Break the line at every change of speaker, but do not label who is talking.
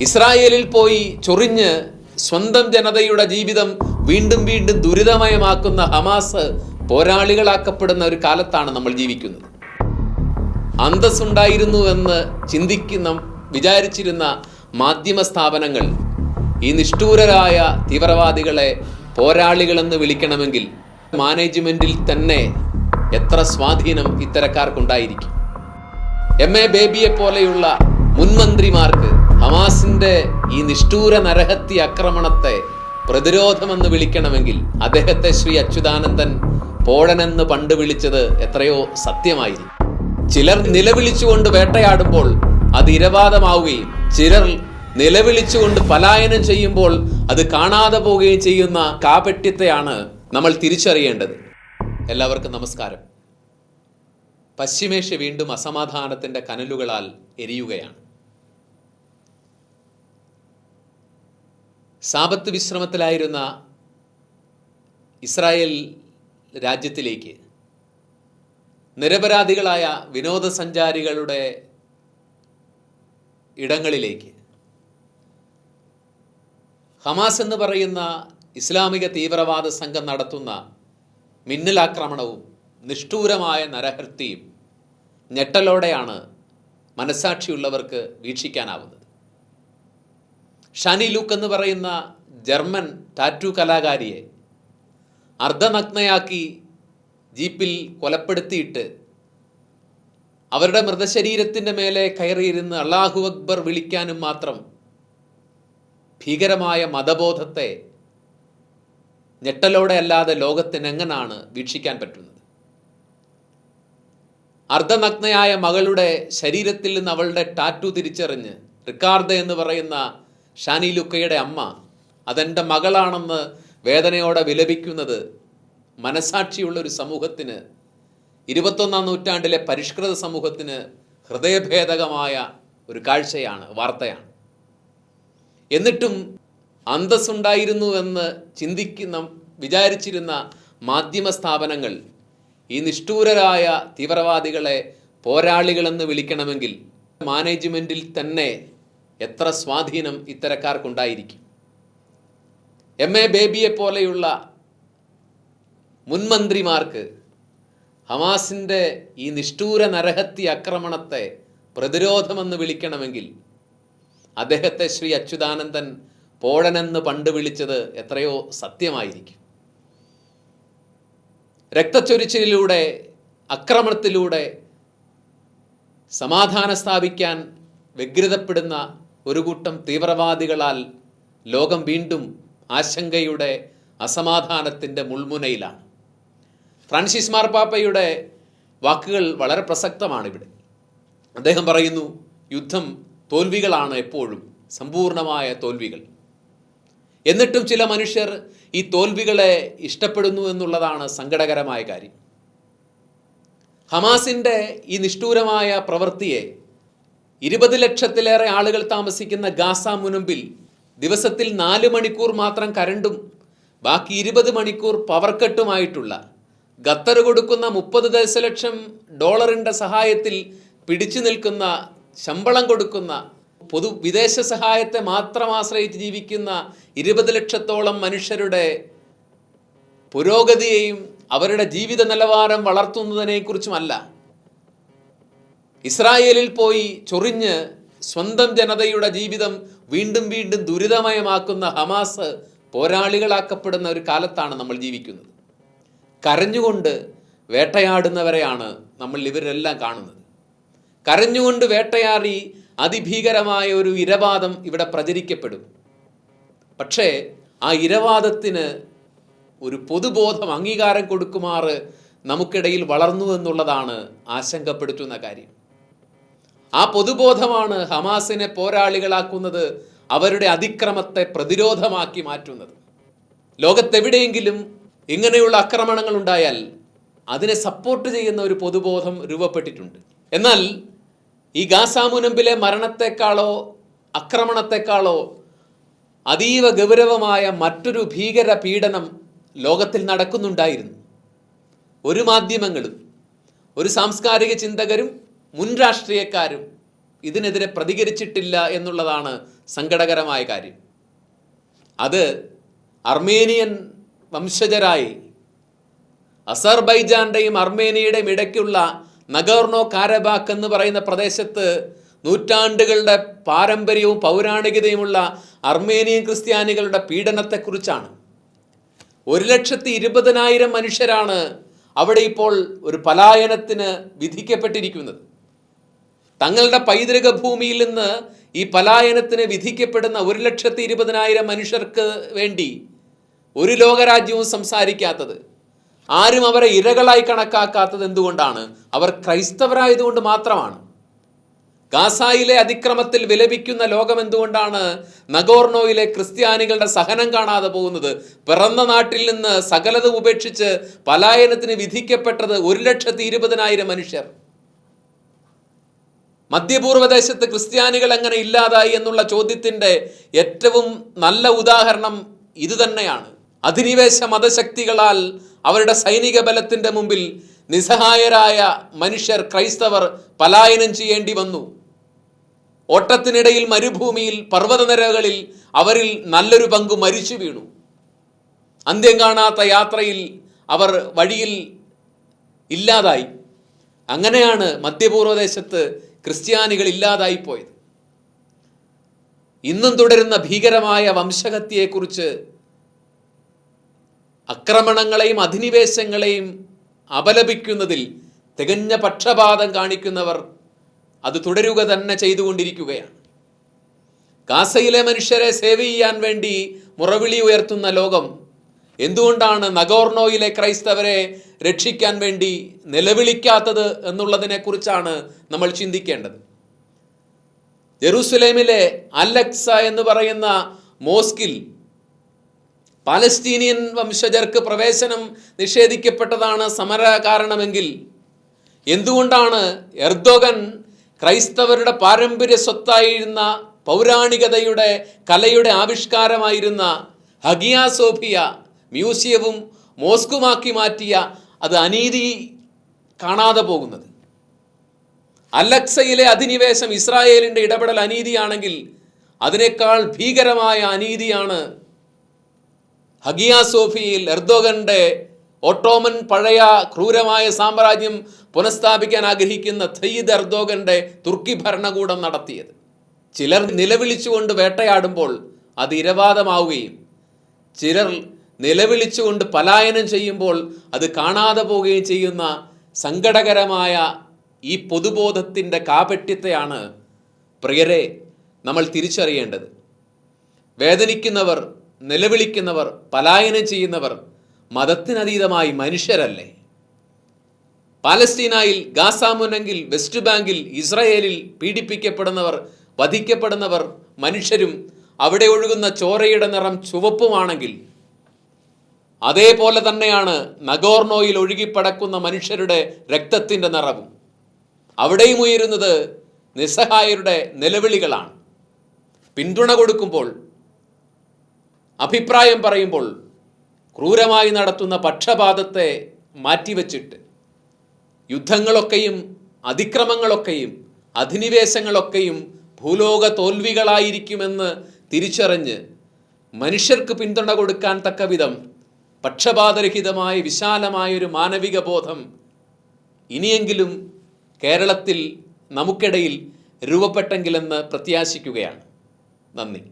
ഇസ്രായേലിൽ പോയി ചൊറിഞ്ഞ് സ്വന്തം ജനതയുടെ ജീവിതം വീണ്ടും വീണ്ടും ദുരിതമയമാക്കുന്ന ഹമാസ് പോരാളികളാക്കപ്പെടുന്ന ഒരു കാലത്താണ് നമ്മൾ ജീവിക്കുന്നത്. അന്തസ്സുണ്ടായിരുന്നു എന്ന് ചിന്തിക്കുന്ന വിചാരിച്ചിരുന്ന മാധ്യമ സ്ഥാപനങ്ങൾ ഈ നിഷ്ഠൂരരായ തീവ്രവാദികളെ പോരാളികളെന്ന് വിളിക്കണമെങ്കിൽ മാനേജ്മെന്റിൽ തന്നെ എത്ര സ്വാധീനം ഇത്തരക്കാർക്കുണ്ടായിരിക്കും? എം. എ. ബേബിയെ പോലെയുള്ള മുൻമന്ത്രിമാർക്ക് ഹമാസിന്റെ ഈ നിഷ്ഠൂര നരഹത്യ ആക്രമണത്തെ പ്രതിരോധമെന്ന് വിളിക്കണമെങ്കിൽ അദ്ദേഹത്തെ ശ്രീ അച്യുതാനന്ദൻ പോഴനെന്ന് പണ്ട് വിളിച്ചത് എത്രയോ സത്യമായിരിക്കും ചിലർ നിലവിളിച്ചുകൊണ്ട് വേട്ടയാടുമ്പോൾ അത് ഇരവാദമാവുകയും ചിലർ നിലവിളിച്ചുകൊണ്ട് പലായനം ചെയ്യുമ്പോൾ അത് കാണാതെ പോവുകയും ചെയ്യുന്ന കാപട്യത്തെയാണ് നമ്മൾ തിരിച്ചറിയേണ്ടത്. എല്ലാവർക്കും നമസ്കാരം. പശ്ചിമേഷ്യ വീണ്ടും അസമാധാനത്തിന്റെ കനലുകളാൽ എരിയുകയാണ്. സാപത്ത് വിശ്രമത്തിലായിരുന്ന ഇസ്രായേൽ രാജ്യത്തിലേക്ക് നിരപരാധികളായ വിനോദസഞ്ചാരികളുടെ ഇടങ്ങളിലേക്ക് ഹമാസ് എന്ന് പറയുന്ന ഇസ്ലാമിക തീവ്രവാദ സംഘം നടത്തുന്ന മിന്നലാക്രമണവും നിഷ്ഠൂരമായ നരഹത്യയും ഞെട്ടലോടെയാണ് മനസാക്ഷിയുള്ളവർക്ക് വീക്ഷിക്കാനാവുന്നത്. ഷനി ലൂക്ക് എന്ന് പറയുന്ന ജർമ്മൻ ടാറ്റു കലാകാരിയെ അർദ്ധനഗ്നയാക്കി ജീപ്പിൽ കൊലപ്പെടുത്തിയിട്ട് അവരുടെ മൃതശരീരത്തിന്റെ മേലെ കയറിയിരുന്ന് അള്ളാഹു അക്ബർ വിളിക്കാനും മാത്രം ഭീകരമായ മതബോധത്തെ ഞെട്ടലോടെ അല്ലാതെ ലോകത്തിനെങ്ങനാണ് വീക്ഷിക്കാൻ പറ്റുന്നത്? അർദ്ധനഗ്നയായ മകളുടെ ശരീരത്തിൽ നിന്ന് അവളുടെ ടാറ്റു തിരിച്ചറിഞ്ഞ് റിക്കാർഡ് എന്ന് പറയുന്ന ഷാനി ലുക്കയുടെ അമ്മ അതെന്റെ മകളാണെന്ന് വേദനയോടെ വിലപിക്കുന്നത് മനസാക്ഷിയുള്ള ഒരു സമൂഹത്തിന് ഇരുപത്തൊന്നാം നൂറ്റാണ്ടിലെ പരിഷ്കൃത സമൂഹത്തിന് ഹൃദയഭേദകമായ ഒരു കാഴ്ചയാണ് വാർത്തയാണ്. എന്നിട്ടും അന്തസ്സുണ്ടായിരുന്നു എന്ന് ചിന്തിക്കുന്ന വിചാരിച്ചിരുന്ന മാധ്യമ സ്ഥാപനങ്ങൾ ഈ നിഷ്ഠൂരരായ തീവ്രവാദികളെ പോരാളികളെന്ന് വിളിക്കണമെങ്കിൽ മാനേജ്മെന്റിൽ തന്നെ എത്ര സ്വാധീനം ഇത്തരക്കാർക്കുണ്ടായിരിക്കും? എം എ ബേബിയെ പോലെയുള്ള മുൻമന്ത്രിമാർക്ക് ഹമാസിന്റെ ഈ നിഷ്ഠൂര നരഹത്യ ആക്രമണത്തെ പ്രതിരോധമെന്ന് വിളിക്കണമെങ്കിൽ അദ്ദേഹത്തെ ശ്രീ അച്യുതാനന്ദൻ പോഴനെന്ന് പണ്ട് വിളിച്ചത് എത്രയോ സത്യമായിരിക്കും. രക്തച്ചൊരിച്ചിലൂടെ അക്രമണത്തിലൂടെ സമാധാനം സ്ഥാപിക്കാൻ വ്യഗ്രതപ്പെടുന്ന ഒരു കൂട്ടം തീവ്രവാദികളാൽ ലോകം വീണ്ടും ആശങ്കയുടെ അസമാധാനത്തിന്റെ മുൾമുനയിലാണ്. ഫ്രാൻസിസ് മാർപ്പാപ്പയുടെ വാക്കുകൾ വളരെ പ്രസക്തമാണ് ഇവിടെ അദ്ദേഹം പറയുന്നു യുദ്ധം തോൽവികളാണ് എപ്പോഴും സമ്പൂർണമായ തോൽവികൾ. എന്നിട്ടും ചില മനുഷ്യർ ഈ തോൽവികളെ ഇഷ്ടപ്പെടുന്നു എന്നുള്ളതാണ് സങ്കടകരമായ കാര്യം. ഹമാസിന്റെ ഈ നിഷ്ഠൂരമായ പ്രവൃത്തിയെ ഇരുപത് ലക്ഷത്തിലേറെ ആളുകൾ താമസിക്കുന്ന ഗാസ മുനമ്പിൽ ദിവസത്തിൽ നാല് മണിക്കൂർ മാത്രം കരണ്ടും ബാക്കി ഇരുപത് മണിക്കൂർ പവർ കട്ടുമായിട്ടുള്ള ഖത്തർ കൊടുക്കുന്ന മുപ്പത് ദശലക്ഷം ഡോളറിന്റെ സഹായത്തിൽ പിടിച്ചു നിൽക്കുന്ന ശമ്പളം കൊടുക്കുന്ന പൊതു വിദേശ സഹായത്തെ മാത്രം ആശ്രയിച്ച് ജീവിക്കുന്ന ഇരുപത് ലക്ഷത്തോളം മനുഷ്യരുടെ പുരോഗതിയെയും അവരുടെ ജീവിത നിലവാരം വളർത്തുന്നതിനെക്കുറിച്ചുമല്ല ഇസ്രായേലിൽ പോയി ചൊറിഞ്ഞ് സ്വന്തം ജനതയുടെ ജീവിതം വീണ്ടും വീണ്ടും ദുരിതമയമാക്കുന്ന ഹമാസ് പോരാളികളാക്കപ്പെടുന്ന ഒരു കാലത്താണ് നമ്മൾ ജീവിക്കുന്നത്. കരഞ്ഞുകൊണ്ട് വേട്ടയാടുന്നവരെയാണ് നമ്മൾ ഇവരെല്ലാം കാണുന്നത്. കരഞ്ഞുകൊണ്ട് വേട്ടയാറി അതിഭീകരമായ ഒരു ഇരവാദം ഇവിടെ പ്രചരിക്കപ്പെടും. പക്ഷേ ആ ഇരവാദത്തിന് ഒരു പൊതുബോധം അംഗീകാരം കൊടുക്കുമാറ് നമുക്കിടയിൽ വളർന്നു എന്നുള്ളതാണ് ആശങ്കപ്പെടുത്തുന്ന കാര്യം. ആ പൊതുബോധമാണ് ഹമാസിനെ പോരാളികളാക്കുന്നത് അവരുടെ അതിക്രമത്തെ പ്രതിരോധമാക്കി മാറ്റുന്നത്. ലോകത്തെവിടെയെങ്കിലും ഇങ്ങനെയുള്ള ആക്രമണങ്ങൾ ഉണ്ടായാൽ അതിനെ സപ്പോർട്ട് ചെയ്യുന്ന ഒരു പൊതുബോധം രൂപപ്പെട്ടിട്ടുണ്ട്. എന്നാൽ ഈ ഗാസാമുനമ്പിലെ മരണത്തെക്കാളോ ആക്രമണത്തെക്കാളോ അതീവ ഗൗരവമായ മറ്റൊരു ഭീകര പീഡനം ലോകത്തിൽ നടക്കുന്നുണ്ടായിരുന്നു. ഒരു മാധ്യമങ്ങളും ഒരു സാംസ്കാരിക ചിന്തകരും മുൻ രാഷ്ട്രീയക്കാരും ഇതിനെതിരെ പ്രതികരിച്ചിട്ടില്ല എന്നുള്ളതാണ് സങ്കടകരമായ കാര്യം. അത് അർമേനിയൻ വംശജരായി അസർബൈജാന്റെയും അർമേനിയയുടെയും ഇടയ്ക്കുള്ള നഗോർണോ കാരബാക്ക് എന്ന് പറയുന്ന പ്രദേശത്ത് നൂറ്റാണ്ടുകളുടെ പാരമ്പര്യവും പൗരാണികതയുമുള്ള അർമേനിയൻ ക്രിസ്ത്യാനികളുടെ പീഡനത്തെക്കുറിച്ചാണ്. ഒരു ലക്ഷത്തി ഇരുപതിനായിരം മനുഷ്യരാണ് അവിടെ ഇപ്പോൾ ഒരു പലായനത്തിന് വിധിക്കപ്പെട്ടിരിക്കുന്നത്. തങ്ങളുടെ പൈതൃക ഭൂമിയിൽ നിന്ന് ഈ പലായനത്തിന് വിധിക്കപ്പെടുന്ന ഒരു ലക്ഷത്തി ഇരുപതിനായിരം മനുഷ്യർക്ക് വേണ്ടി ഒരു ലോകരാജ്യവും സംസാരിക്കാത്തത് ആരും അവരെ ഇരകളായി കണക്കാക്കാത്തത് എന്തുകൊണ്ടാണ്? അവർ ക്രൈസ്തവരായതുകൊണ്ട് മാത്രമാണ്. ഗാസായിലെ അതിക്രമത്തിൽ വിലപിക്കുന്ന ലോകം എന്തുകൊണ്ടാണ്? നഗോർണോയിലെ ക്രിസ്ത്യാനികളുടെ സഹനം കാണാതെ പോകുന്നത്? പിറന്ന നാട്ടിൽ നിന്ന് സകലത ഉപേക്ഷിച്ച് പലായനത്തിന് വിധിക്കപ്പെട്ടത് ഒരു ലക്ഷത്തി ഇരുപതിനായിരം മനുഷ്യർ. മധ്യപൂർവദേശത്ത് ക്രിസ്ത്യാനികൾ എങ്ങനെ ഇല്ലാതായി എന്നുള്ള ചോദ്യത്തിന്റെ ഏറ്റവും നല്ല ഉദാഹരണം ഇതുതന്നെയാണ് അധിനിവേശ മതശക്തികളാൽ അവരുടെ സൈനിക ബലത്തിന്റെ മുമ്പിൽ നിസ്സഹായരായ മനുഷ്യർ ക്രൈസ്തവർ പലായനം ചെയ്യേണ്ടി വന്നു. ഓട്ടത്തിനിടയിൽ മരുഭൂമിയിൽ പർവതനിരകളിൽ അവരിൽ നല്ലൊരു പങ്ക് മരിച്ചു വീണു. അന്ത്യം കാണാത്ത യാത്രയിൽ അവർ വഴിയിൽ ഇല്ലാതായി. അങ്ങനെയാണ് മധ്യപൂർവദേശത്ത് ക്രിസ്ത്യാനികൾ ഇല്ലാതായിപ്പോയത്. ഇന്നും തുടരുന്ന ഭീകരമായ വംശഹത്യയെക്കുറിച്ച് ആക്രമണങ്ങളെയും അധിനിവേശങ്ങളെയും അപലപിക്കുന്നതിൽ തികഞ്ഞ പക്ഷപാതം കാണിക്കുന്നവർ അത് തുടരുക തന്നെ ചെയ്തുകൊണ്ടിരിക്കുകയാണ്. ഗാസയിലെ മനുഷ്യരെ സേവ് ചെയ്യാൻ വേണ്ടി മുറവിളി ഉയർത്തുന്ന ലോകം എന്തുകൊണ്ടാണ് നഗോർണോയിലെ ക്രൈസ്തവരെ രക്ഷിക്കാൻ വേണ്ടി നിലവിളിക്കാത്തത് എന്നുള്ളതിനെക്കുറിച്ചാണ് നമ്മൾ ചിന്തിക്കേണ്ടത്? ജെറൂസലേമിലെ അലക്സ എന്ന് പറയുന്ന മോസ്കിൽ പാലസ്തീനിയൻ വംശജർക്ക് പ്രവേശനം നിഷേധിക്കപ്പെട്ടതാണ് സമര കാരണമെങ്കിൽ എന്തുകൊണ്ടാണ് എർദോഗൻ ക്രൈസ്തവരുടെ പാരമ്പര്യ സ്വത്തായിരുന്ന പൗരാണികതയുടെ കലയുടെ ആവിഷ്കാരമായിരുന്ന ഹഗിയ സോഫിയ മ്യൂസിയവും മോസ്കുമാക്കി മാറ്റിയ അത് അനീതി കാണാതെ പോകുന്നത്. അലക്സയിലെ അധിനിവേശം ഇസ്രായേലിന്റെ ഇടപെടൽ അനീതിയാണെങ്കിൽ അതിനേക്കാൾ ഭീകരമായ അനീതിയാണ് ഹഗിയ സോഫിയിൽ എർദോഗന്റെ ഓട്ടോമൻ പഴയ ക്രൂരമായ സാമ്രാജ്യം പുനഃസ്ഥാപിക്കാൻ ആഗ്രഹിക്കുന്ന തയ്യിദ് എർദോഗന്റെ തുർക്കി ഭരണകൂടം നടത്തിയത്. ചിലർ നിലവിളിച്ചുകൊണ്ട് വേട്ടയാടുമ്പോൾ അത് ഇരവാദമാവുകയും ചിലർ നിലവിളിച്ചുകൊണ്ട് പലായനം ചെയ്യുമ്പോൾ അത് കാണാതെ പോവുകയും ചെയ്യുന്ന സങ്കടകരമായ ഈ പൊതുബോധത്തിന്റെ കാപട്യത്തെയാണ് പ്രിയരെ നമ്മൾ തിരിച്ചറിയേണ്ടത്. വേദനിക്കുന്നവർ നിലവിളിക്കുന്നവർ പലായനം ചെയ്യുന്നവർ മതത്തിനതീതമായി മനുഷ്യരല്ലേ? പാലസ്തീനായിൽ ഗാസാമുനെങ്കിൽ വെസ്റ്റ് ബാങ്കിൽ ഇസ്രയേലിൽ പീഡിപ്പിക്കപ്പെടുന്നവർ വധിക്കപ്പെടുന്നവർ മനുഷ്യരും അവിടെ ഒഴുകുന്ന ചോരയുടെ നിറം ചുവപ്പുമാണെങ്കിൽ അതേപോലെ തന്നെയാണ് നഗോർണോയിൽ ഒഴുകിപ്പടക്കുന്ന മനുഷ്യരുടെ രക്തത്തിന്റെ നിറവും. അവിടെയും ഉയരുന്നത് നിസ്സഹായരുടെ നിലവിളികളാണ്. പിന്തുണ കൊടുക്കുമ്പോൾ അഭിപ്രായം പറയുമ്പോൾ ക്രൂരമായി നടത്തുന്ന പക്ഷപാതത്തെ മാറ്റിവെച്ചിട്ട് യുദ്ധങ്ങളൊക്കെയും അതിക്രമങ്ങളൊക്കെയും അധിനിവേശങ്ങളൊക്കെയും ഭൂലോക തോൽവികളായിരിക്കുമെന്ന് തിരിച്ചറിഞ്ഞ് മനുഷ്യർക്ക് പിന്തുണ കൊടുക്കാൻ തക്ക വിധം പക്ഷപാതരഹിതമായ വിശാലമായൊരു മാനവിക ബോധം ഇനിയെങ്കിലും കേരളത്തിൽ നമുക്കിടയിൽ രൂപപ്പെട്ടെങ്കിലെന്ന് പ്രത്യാശിക്കുകയാണ്. നന്ദി.